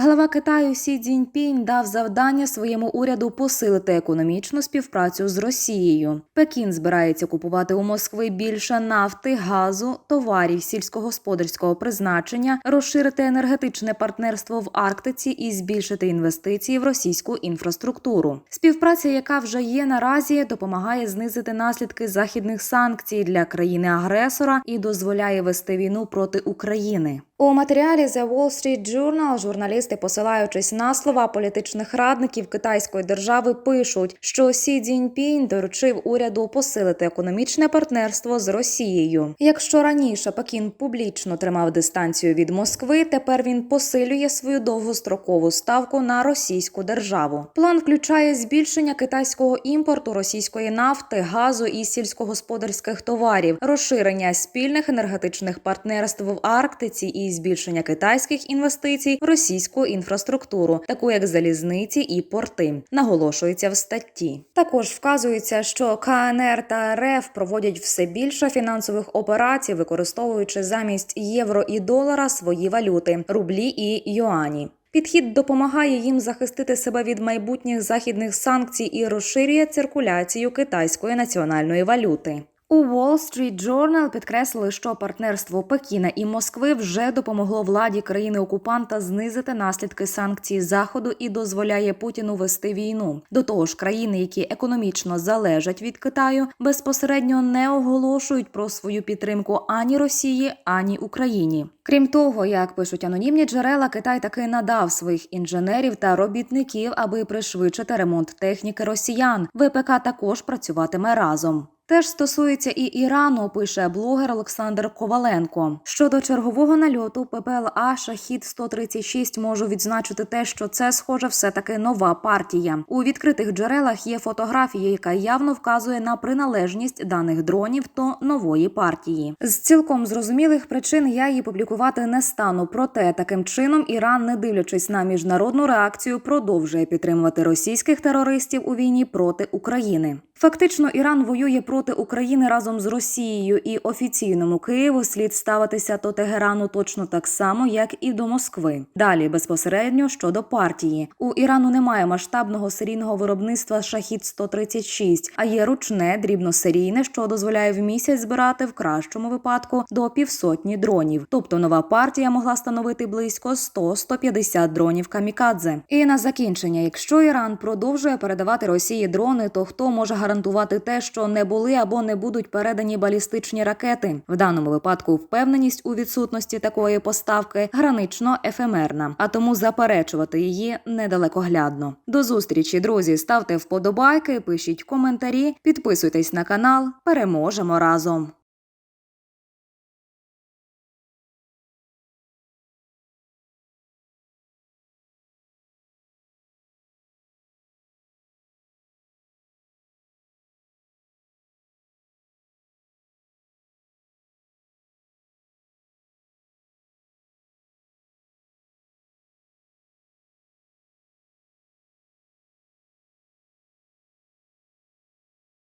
Глава Китаю Сі Цзіньпінь дав завдання своєму уряду посилити економічну співпрацю з Росією. Пекін збирається купувати у Москви більше нафти, газу, товарів сільськогосподарського призначення, розширити енергетичне партнерство в Арктиці і збільшити інвестиції в російську інфраструктуру. Співпраця, яка вже є наразі, допомагає знизити наслідки західних санкцій для країни-агресора і дозволяє вести війну проти України. У матеріалі The Wall Street Journal журналісти, посилаючись на слова політичних радників китайської держави, пишуть, що Сі Цзіньпінь доручив уряду посилити економічне партнерство з Росією. Якщо раніше Пекін публічно тримав дистанцію від Москви, тепер він посилює свою довгострокову ставку на російську державу. План включає збільшення китайського імпорту російської нафти, газу і сільськогосподарських товарів, розширення спільних енергетичних партнерств в Арктиці і збільшення китайських інвестицій в російську інфраструктуру, таку як залізниці і порти, наголошується в статті. Також вказується, що КНР та РФ проводять все більше фінансових операцій, використовуючи замість євро і долара свої валюти рублі і юані. Підхід допомагає їм захистити себе від майбутніх західних санкцій і розширює циркуляцію китайської національної валюти. У Wall Street Journal підкреслили, що партнерство Пекіна і Москви вже допомогло владі країни-окупанта знизити наслідки санкцій Заходу і дозволяє Путіну вести війну. До того ж, країни, які економічно залежать від Китаю, безпосередньо не оголошують про свою підтримку ані Росії, ані Україні. Крім того, як пишуть анонімні джерела, Китай таки надав своїх інженерів та робітників, аби пришвидшити ремонт техніки росіян. ВПК також працюватиме разом. Теж стосується і Ірану, пише блогер Олександр Коваленко. Щодо чергового нальоту ППЛА Шахід 136 можу відзначити те, що це схоже, все таки нова партія. У відкритих джерелах є фотографія, яка явно вказує на приналежність даних дронів до нової партії. З цілком зрозумілих причин я її публікувати не стану. Проте таким чином Іран, не дивлячись на міжнародну реакцію, продовжує підтримувати російських терористів у війні проти України. Фактично, Іран воює проти України разом з Росією, і офіційному Києву слід ставитися до Тегерану точно так само, як і до Москви. Далі безпосередньо щодо партії у Ірану немає масштабного серійного виробництва шахід 136 а є ручне дрібносерійне, що дозволяє в місяць збирати в кращому випадку до півсотні дронів. Тобто нова партія могла становити близько 100-150 дронів камікадзе. І на закінчення, якщо Іран продовжує передавати Росії дрони, то хто може гарантувати те, що не були або не будуть передані балістичні ракети. В даному випадку впевненість у відсутності такої поставки гранично ефемерна, а тому заперечувати її недалекоглядно. До зустрічі, друзі. Ставте вподобайки, пишіть коментарі, підписуйтесь на канал. Переможемо разом.